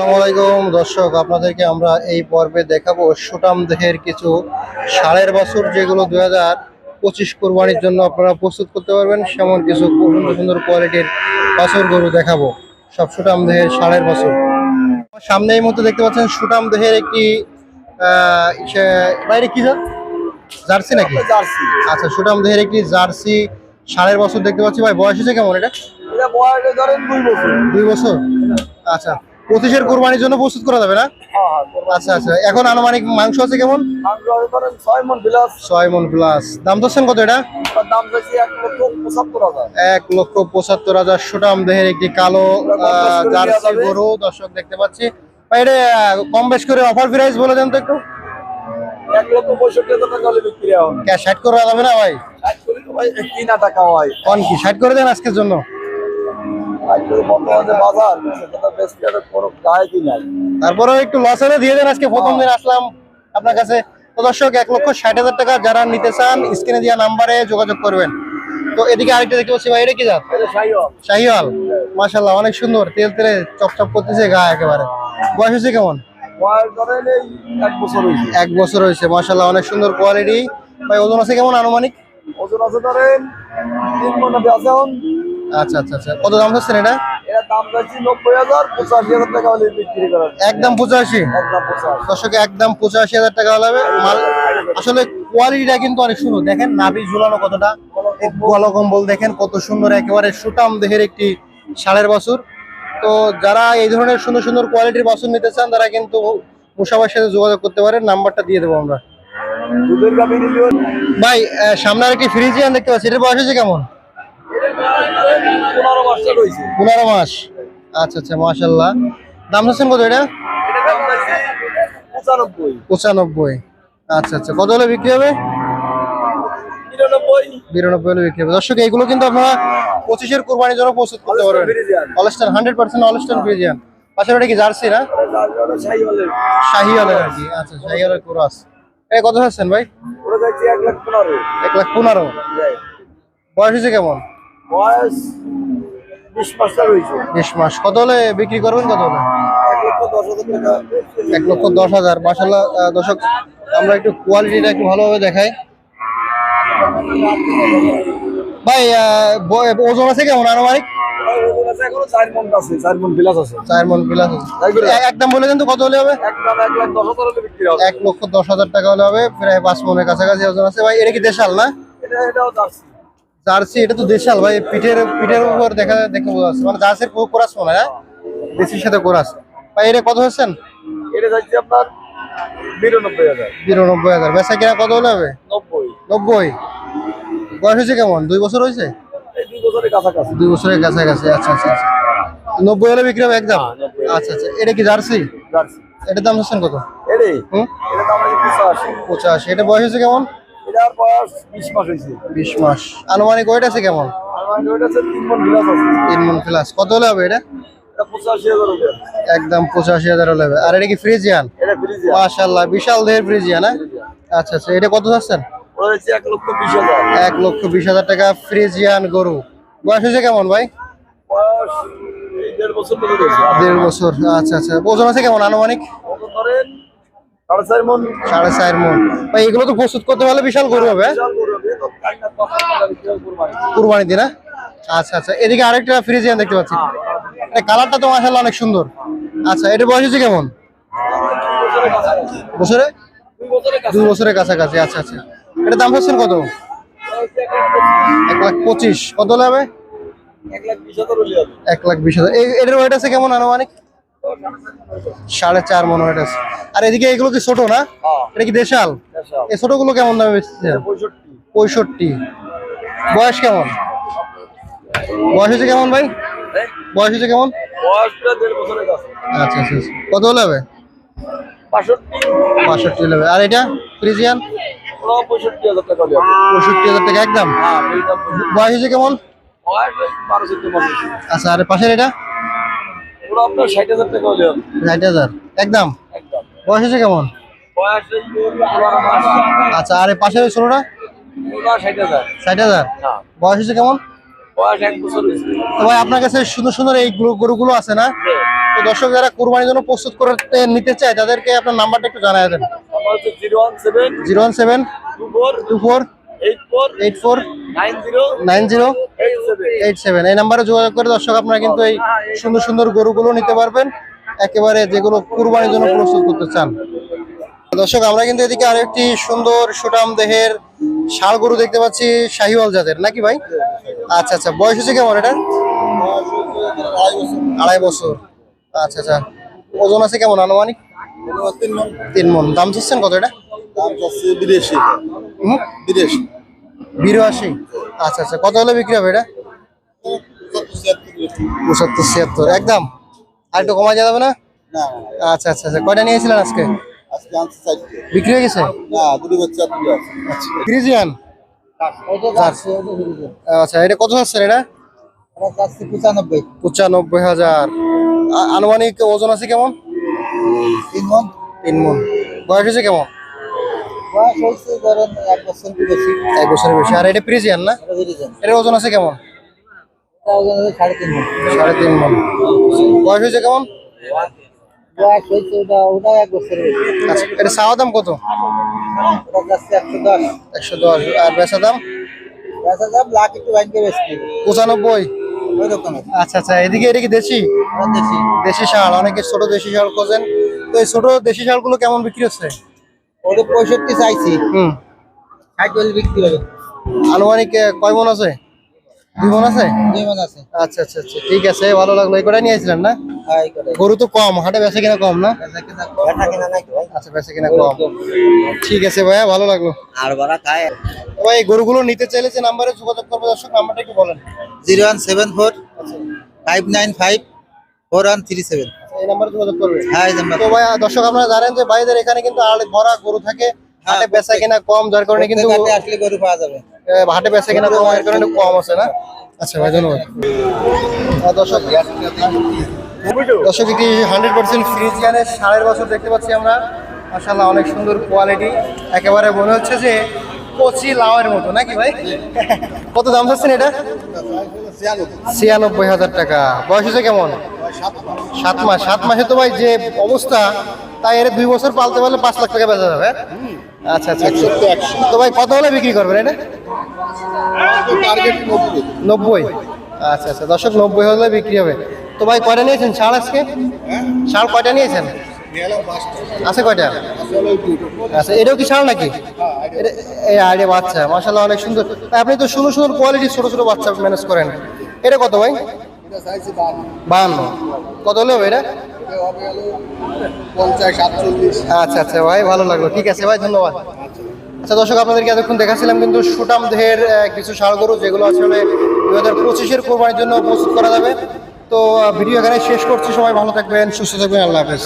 আসসালামাইকুম দর্শক আপনাদেরকে আমরা এই পর্বে দেখাবো সুটাম দেহের কিছু ষাঁড়ের বছর যেগুলো দু হাজার পঁচিশ কোরবানির জন্য আপনারা প্রস্তুত করতে পারবেন। সেমন কিছু সুন্দর সুন্দর কোয়ালিটির বছর গরু দেখাবো। সব সুটাম দেহের ষাঁড়ের বছর। সামনে এই মুহূর্তে দেখতে পাচ্ছেন সুটাম দেহের একটি বাইরে কি? জার্সি নাকি? জার্সি। আচ্ছা সুটাম দেহের একটি জার্সি ষাঁড়ের বছর দেখতে পাচ্ছি। ভাই বয়স হয়েছে কেমন এটা? দুই বছর? আচ্ছা পঁচিশের কোরবানির জন্য প্রস্তুত করা যাবে না? হ্যাঁ হ্যাঁ। আচ্ছা আচ্ছা। এখন আনুমানিক মাংস আছে কেমন? ছয় মন বিলাস ছয় মন প্লাস দাম ধরছেন কত এটা? দাম এক লক্ষ পঁচাত্তর হাজার। সুটাম দেহের একটি কালো জার্সি গরু দর্শক দেখতে পাচ্ছি। এটা কম বেশ করে অফার প্রাইস বলে দেন তো একটু। এক লক্ষ পঁয়ষট্টি হাজার টাকা বিক্রি ক্যাশ ষাট করে যাবে না ভাই? ষাট করে তো ভাই কিনা টাকা হয় কন কি? ষাট করে দেন আজকের জন্য? বর্তমানে বাজার সেটা বেশ কোনো গায়ে নাই। তারপরেও একটু লস হলে দিয়ে দেন আজকে প্রথম দিন আসলাম আপনার কাছে। তো দর্শক এক লক্ষ ষাট হাজার টাকা যারা নিতে চান স্ক্রিনে দেওয়া নাম্বারে যোগাযোগ করবেন। তো এদিকে আরেকটা দেখতে পাচ্ছি ভাই এটা কি জাত? শাহিওয়াল। মাশাল্লাহ অনেক সুন্দর তেল তেলে চপচপ করতেছে গা একেবারে। বয়স হয়েছে কেমন? এক বছর হয়েছে। মাশাল্লাহ অনেক সুন্দর কোয়ালিটি ভাই ওজন আছে কেমন আনুমানিক? ওজন আছে ধরেন তিন মন আছে আচ্ছা আচ্ছা আচ্ছা। কত দাম হচ্ছে এটা? একদম পঁচাশি? একদম পঁচাশি। দর্শকে একদম পঁচাশি হাজার টাকা লাগবে মাল আসলে কোয়ালিটিটা কিন্তু অনেক সুন্দর। দেখেন নাভি ঝুলানো কতটা? কম্বল দেখেন কত সুন্দর একেবারে সুটাম দেহের একটি ষাঁড়ের বাছুর। তো যারা এই ধরনের সুন্দর সুন্দর কোয়ালিটির বাছুর নিতে চান তারা কিন্তু মুসাবার সাথে যোগাযোগ করতে পারেন। নাম্বারটা দিয়ে দেবো আমরা। ভাই সামনে আর একটি ফ্রিজিয়ান দেখতে পাচ্ছি। এটার বয়স হয়েছে কেমন? পনেরো মাস আচ্ছা আচ্ছা মাশাল্লাহ দাম চাচ্ছেন কত এটা? পঁচানব্বই। আচ্ছা আচ্ছা কত হলে বিক্রি হবে? বিরানব্বই। হলে বিক্রি হবে। দর্শক এইগুলো কিন্তু আপনারা পঁচিশের কোরবানির জন্য প্রস্তুত করতে পারবেন। Friesian. Holstein hundred percent Holstein Friesian কি জার্সি না? শাহিওয়ালের আর কি। আচ্ছা শাহিওয়ালের ক্রস। কত হচ্ছেন ভাই? এক লাখ পনেরো। এক লাখ পনেরো। বয়স হয়েছে কেমন? বয়স বিশ মাসটা রয়েছে বিশ মাস। কত হলে বিক্রি করবেন কত হলে? এক লক্ষ দশ হাজার মাসাল্লাহ দর্শক আমরা একটু কোয়ালিটিটা একটু ভালোভাবে দেখাই। ভাই ওজন আছে কেমন আনুমানিক? মন মন মন? একদম বলে দেন তো কত হলে হবে? এক হবে। লক্ষ দশ হাজার টাকা হলে হবে। প্রায় পাঁচ মনের কাছাকাছি ওজন আছে। ভাই এটা কি দেশাল না? এটাও জার্সি এটা তো দেশাল ভাই পিঠের পিঠের উপর দেখা দেখে বোঝা যাচ্ছে। মানে জার্সির পুরো কোরাস মনে হয় দেশির সাথে কোরাস। ভাই এটা কত হচ্ছেন? এটা যাচ্ছি আপনার বিরানব্বই হাজার। বিরানব্বই হাজার। বেচা কিনা কত হলে হবে? নব্বই। নব্বই? বয়স হয়েছে কেমন? দুই বছর হয়েছে? দুই বছরের কাছাকাছি। আচ্ছা আচ্ছা আচ্ছা। নব্বই হলে বিক্রি হবে একদম? হ্যাঁ, আচ্ছা আচ্ছা। এটা কি জার্সি? জার্সি। এটার দাম হচ্ছেন কত? হুম? দাম পঁচাশি। পঁচাশি। এটা বয়স হয়েছে কেমন? বয়স বিশ মাস হয়েছে। বিশ মাস। আনুমানিক ওয়েট আছে কেমন? ওইটা হচ্ছে তিন মন বিলাস আছে। তিন মন প্লাস কত হলে হবে এটা? একদম পঁচাশি হাজার হলে আর এটা কি ফ্রিজিয়ান? মাশাল্লাহ বিশাল দেহের ফ্রিজিয়ান হ্যাঁ? আচ্ছা আচ্ছা এটা কত চাচ্ছেন এক লক্ষ বিশ হাজার। টাকা ফ্রিজিয়ান গরু। বয়স হয়েছে কেমন ভাই? দেড় বছর আচ্ছা আচ্ছা। ওজন আছে কেমন আনুমানিক? ধরেন সাড়ে চার মন। সাড়ে চার মন। ভাই এগুলো তো প্রস্তুত করতে পারলে বিশাল গরু হবে হ্যাঁ? কোরবানি। দিন হ্যাঁ? আচ্ছা আচ্ছা। এদিকে আরেকটা ফ্রিজিয়ান দেখতে পাচ্ছি। কালারটা তো মাশাআল্লাহ অনেক সুন্দর। আচ্ছা এটা বয়স হচ্ছে কেমন। বছরে? দুই বছরের কাছাকাছি। আচ্ছা আচ্ছা। এটা দাম হচ্ছেন কত? এক লাখ পঁচিশ। কত হবে? এক লাখ বিশ হাজার এটার ওয়েট আছে কেমন আনুমানিক? সাড়ে চার মনে আছে আর এদিকে এগুলো কি ছোট না? হ্যাঁ, এটা কি দেশাল। এই ছোটগুলো কেমন দামে বেচছে এটা পঁয়ষট্টি। পঁয়ষট্টি। বয়স কেমন? বয়স হয়েছে কেমন ভাই? হ্যাঁ? বয়স হয়েছে কেমন। আচ্ছা আচ্ছা আচ্ছা। কত হলে হবে বাষট্টি হলে আর এটা? ফ্রিজিয়ান? পঁয়ষট্টি হাজার টাকা পঁয়ষট্টি হাজার টাকা একদম? হ্যাঁ, পঁয়ষট্টি। বয়স হয়েছে কেমন। আচ্ছা আর পাশের এটা? ওরা আপনার ষাট হাজার টাকা হলে হবে। ষাট হাজার একদম একদম। বয়স হয়েছে কেমন বয়স। আচ্ছা আর পাশের ওই ষোলোটা ষাট হাজার। ষাট হাজার। বয়স হয়েছে কেমন বয়স এক বছর তো ভাই আপনার কাছে সুন্দর সুন্দর এই গরু- গরুগুলো আছে না তো দর্শক যারা কোরবানির জন্য প্রস্তুত করতে নিতে চায় তাদেরকে আপনার নাম্বারটা একটু জানাই দেন zero one seven zero one seven two four two four eight four nine zero eight seven এই নাম্বারে যোগাযোগ করে দর্শক আপনারা কিন্তু এই সুন্দর সুন্দর গরুগুলো নিতে পারবেন। একেবারে যেগুলো কুরবানির জন্য প্রস্তুত করতে চান। দর্শক আমরা কিন্তু এদিকে আরেকটি সুন্দর সুটাম দেহের ষাড় গরু দেখতে পাচ্ছি শাহিওয়াল জাতের। নাকি ভাই? আচ্ছা আচ্ছা। বয়স হচ্ছে কেমন এটা আড়াই বছর। আচ্ছা আচ্ছা। ওজন আছে কেমন আনুমানিক? তিন মন। তিন মন। দাম চাচ্ছেন কত এটা? দাম চাচ্ছে বিদেশি হুম? বিদেশি বিরাশি। আচ্ছা আচ্ছা কত হলে বিক্রি হবে এটা? পঁচাত্তর ছিয়াত্তর একদম? আর একটু কমা যাবে না? না আচ্ছা আচ্ছা আচ্ছা কয়টা নিয়েছিলেন আজকে? আজকে বিক্রি হয়ে গেছে? না দুটো বাচ্চা দুটো আছে। আচ্ছা এটা কত হচ্ছে এটা? পঁচানব্বই। পঁচানব্বই হাজার। আনুমানিক ওজন আছে কেমন? তিন মন। তিন মন। বয়স হয়েছে কেমন? বয়স হয়েছে ধরেন এক বছর বেশি। এক বছরের বেশি। আর এটা ফ্রিজিয়ান না? এটার ওজন আছে কেমন? সাড়ে তিন মন। সাড়ে তিন মন। বয়স হয়েছে কেমন? বয়স হয়েছে ওটা ওটা এক বছরের বেশি। আচ্ছা এটা চাওয়া দাম কত? একশো দশ। একশো দশ। আর বেচা দাম? বেচা দাম লাখ একটু ব্যাংকে বেচতে পঁচানব্বই। আচ্ছা আচ্ছা এদিকে এটা কি দেশি? দেশি। দেশি শাল। অনেকে ছোট দেশি শাল খোঁজেন। তো এই ছোট দেশি শালগুলো কেমন বিক্রি হচ্ছে? ওটা পঁয়ষট্টি চাইছি। হুম। ষাট হলে বিক্রি হবে। আনুমানিক কয় মন আছে? দুই মন আছে? দুই মন আছে। আচ্ছা আচ্ছা আচ্ছা ঠিক আছে ভালো লাগল। এই কটাই নিয়েছিলেন না? হ্যাঁ গরু তো কম হাটে বেচে কিনা কম না? আচ্ছা বেচে কিনা কম। ঠিক আছে ভাইয়া ভালো লাগল। আর বড় খায়। ভাই গরুগুলো নিতে চাইলে যে নাম্বারে যোগাযোগ করবে দর্শক নাম্বারটা একটু বলেন। Zero one seven four five nine five four one three seven. নাম্বারে যোগাযোগ করবে। হ্যাঁ তো ভাই দর্শক আপনারা জানেন যে ভাইদের এখানে কিন্তু আড়ে ভরা গরু থাকে। হাটে বেচা কিনা কম যার কারণে কিন্তু আসলে গরু পাওয়া যাবে। হাটে বেচা কিনা কম এর কারণে কম আছে না? আচ্ছা ভাই ধন্যবাদ। দর্শক দর্শক একটি হান্ড্রেড পার্সেন্ট ফ্রিজিয়ানের সাড়ের বছর দেখতে পাচ্ছি আমরা। মাসাল্লাহ অনেক সুন্দর কোয়ালিটি একেবারে মনে হচ্ছে যে কচি লাউয়ের মতো নাকি ভাই? কত দাম চাচ্ছেন এটা? ছিয়ানব্বই। হাজার টাকা। বয়স হচ্ছে কেমন? সাত মাস সাত মাসে তো ভাই যে অবস্থা তাই এর দুই বছর পালতে পারলে পাঁচ লাখ টাকা বেচা যাবে। আচ্ছা আচ্ছা আচ্ছা। তো ভাই কত হলে বিক্রি করবেন এটা? নব্বই। আচ্ছা আচ্ছা দর্শক নব্বই হলে বিক্রি হবে। তো ভাই কয়টা নিয়েছেন? শাল আজকে? শাল কয়টা নিয়েছেন? আছে কয়টা? আচ্ছা এটাও কি শাল নাকি? এই আরে বাচ্চা মাসাল্লাহ অনেক সুন্দর। আপনি তো সুন্দর সুন্দর কোয়ালিটি ছোটো ছোটো বাচ্চা ম্যানেজ করেন। এটা কত ভাই? বাহান্ন কত হলে হবে এটা পঞ্চাশ সাতচল্লিশ। আচ্ছা আচ্ছা ভাই ভালো লাগল। ঠিক আছে ভাই ধন্যবাদ। আচ্ছা দর্শক আপনাদেরকে এতক্ষণ দেখাচ্ছিলাম কিন্তু সুটাম দেহের কিছু ষাড় গরু যেগুলো আসলে দু হাজার পঁচিশের কোরবানির জন্য প্রস্তুত করা যাবে। তো ভিডিও এখানে শেষ করছি। সবাই ভালো থাকবেন সুস্থ থাকবেন। আল্লাহ হাফেজ।